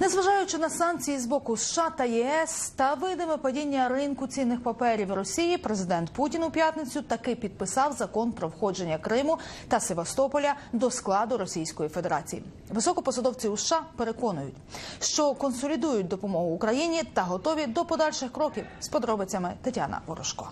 Незважаючи на санкції з боку США та ЄС та видиме падіння ринку цінних паперів Росії, президент Путін у п'ятницю таки підписав закон про входження Криму та Севастополя до складу Російської Федерації. Високопосадовці у США переконують, що консолідують допомогу Україні та готові до подальших кроків. З подробицями Тетяна Ворожко.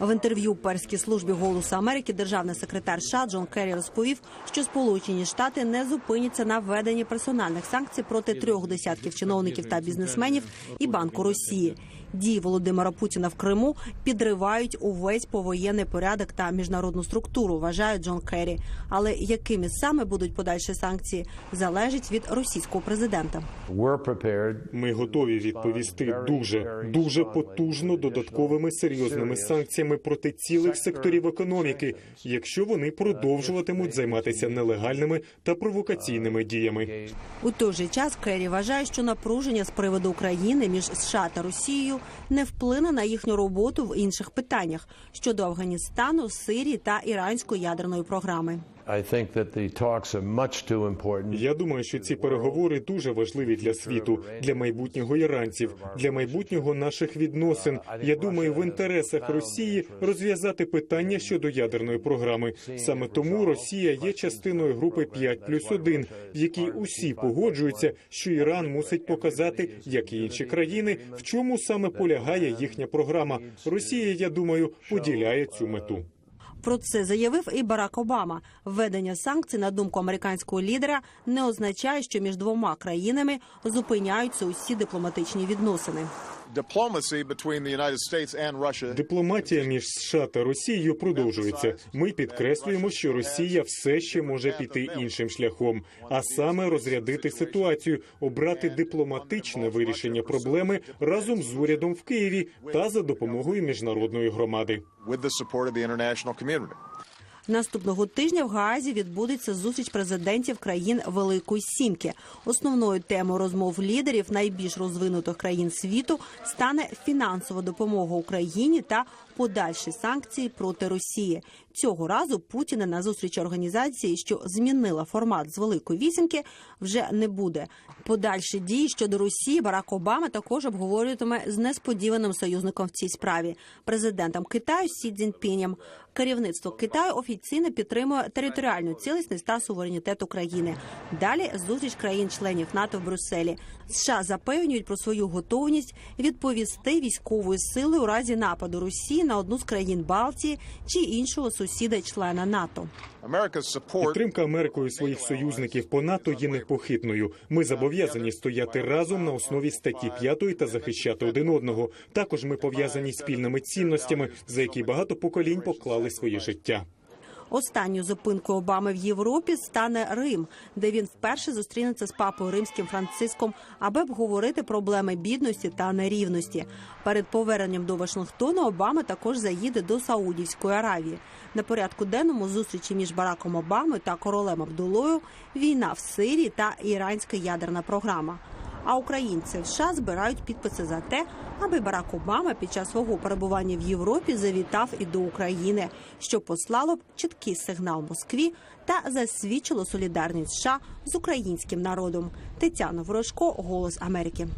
В інтерв'ю перській службі голосу Америки державний секретар США Джон Керрі розповів, що Сполучені Штати не зупиняться на введенні персональних санкцій проти трьох десятків чиновників та бізнесменів і банку Росії. Дії Володимира Путіна в Криму підривають увесь повоєнний порядок та міжнародну структуру, вважає Джон Керрі. Але якими саме будуть подальші санкції, залежить від російського президента. Ми готові відповісти дуже дуже потужно додатковими серйозними санкціями проти цілих секторів економіки, якщо вони продовжуватимуть займатися нелегальними та провокаційними діями. У той же час Керрі вважає, що напруження з приводу України між США та Росією не вплине на їхню роботу в інших питаннях щодо Афганістану, Сирії та іранської ядерної програми. Я думаю, що ці переговори дуже важливі для світу, для майбутнього іранців, для майбутнього наших відносин. Я думаю, в інтересах Росії розв'язати питання щодо ядерної програми. Саме тому Росія є частиною групи 5 плюс 1, в якій усі погоджуються, що Іран мусить показати, як і інші країни, в чому саме полягає їхня програма. Росія, я думаю, поділяє цю мету. Про це заявив і Барак Обама. Введення санкцій, на думку американського лідера, не означає, що між двома країнами зупиняються усі дипломатичні відносини. Дипломатія між США та Росією продовжується. Ми підкреслюємо, що Росія все ще може піти іншим шляхом, а саме розрядити ситуацію, обрати дипломатичне вирішення проблеми разом з урядом в Києві та за допомогою міжнародної громади. Наступного тижня в Гаазі відбудеться зустріч президентів країн Великої Сімки. Основною темою розмов лідерів найбільш розвинутих країн світу стане фінансова допомога Україні та подальші санкції проти Росії. Цього разу Путіна на зустрічі організації, що змінила формат з Великої вісімки, вже не буде. Подальші дії щодо Росії Барак Обама також обговорюватиме з несподіваним союзником в цій справі президентом Китаю Сі Цзіньпінем. Керівництво Китаю офіційно підтримує територіальну цілісність та суверенітет України. Далі зустріч країн-членів НАТО в Брюсселі. США запевнюють про свою готовність відповісти військовою силою у разі нападу Росії на одну з країн Балтії чи іншого сусіда-члена НАТО. Підтримка Америкою своїх союзників по НАТО є непохитною. Ми зобов'язані стояти разом на основі статті 5 та захищати один одного. Також ми пов'язані спільними цінностями, за які багато поколінь поклали своє життя. Останньою зупинкою Обами в Європі стане Рим, де він вперше зустрінеться з папою римським Франциском, аби обговорити проблеми бідності та нерівності. Перед поверненням до Вашингтона Обама також заїде до Саудівської Аравії. На порядку денному зустрічі між Бараком Обамою та королем Абдулою війна в Сирії та іранська ядерна програма. А українці в США збирають підписи за те, аби Барак Обама під час свого перебування в Європі завітав і до України, що послало б чіткий сигнал Москві та засвідчило солідарність США з українським народом. Тетяна Ворожко, Голос Америки.